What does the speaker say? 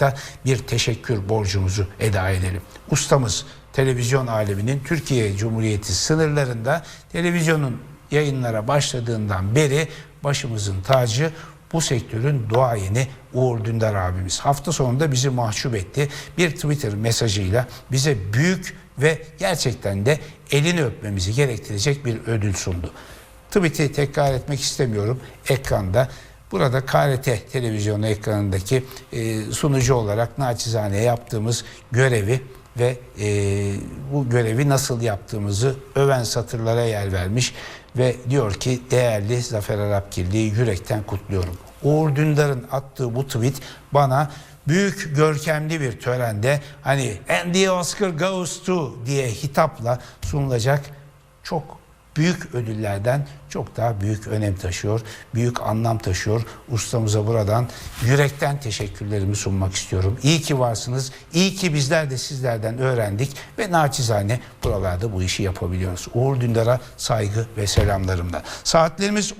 da bir teşekkür borcumuzu eda edelim. Ustamız televizyon aleminin Türkiye Cumhuriyeti sınırlarında televizyonun yayınlara başladığından beri başımızın tacı bu sektörün duayeni Uğur Dündar abimiz. Hafta sonunda bizi mahcup etti. Bir Twitter mesajıyla bize büyük ve gerçekten de elini öpmemizi gerektirecek bir ödül sundu. Tweet'i tekrar etmek istemiyorum. Ekranda Burada KRT televizyonu ekranındaki e, sunucu olarak naçizane yaptığımız görevi ve e, bu görevi nasıl yaptığımızı öven satırlara yer vermiş ve diyor ki değerli Zafer Arapgirli'yi yürekten kutluyorum. Uğur Dündar'ın attığı bu tweet bana büyük görkemli bir törende hani and the Oscar goes to diye hitapla sunulacak çok büyük ödüllerden çok daha büyük önem taşıyor, büyük anlam taşıyor. Ustamıza buradan yürekten teşekkürlerimi sunmak istiyorum. İyi ki varsınız, iyi ki bizler de sizlerden öğrendik ve naçizane buralarda bu işi yapabiliyoruz. Uğur Dündar'a saygı ve selamlarımla. Saatlerimiz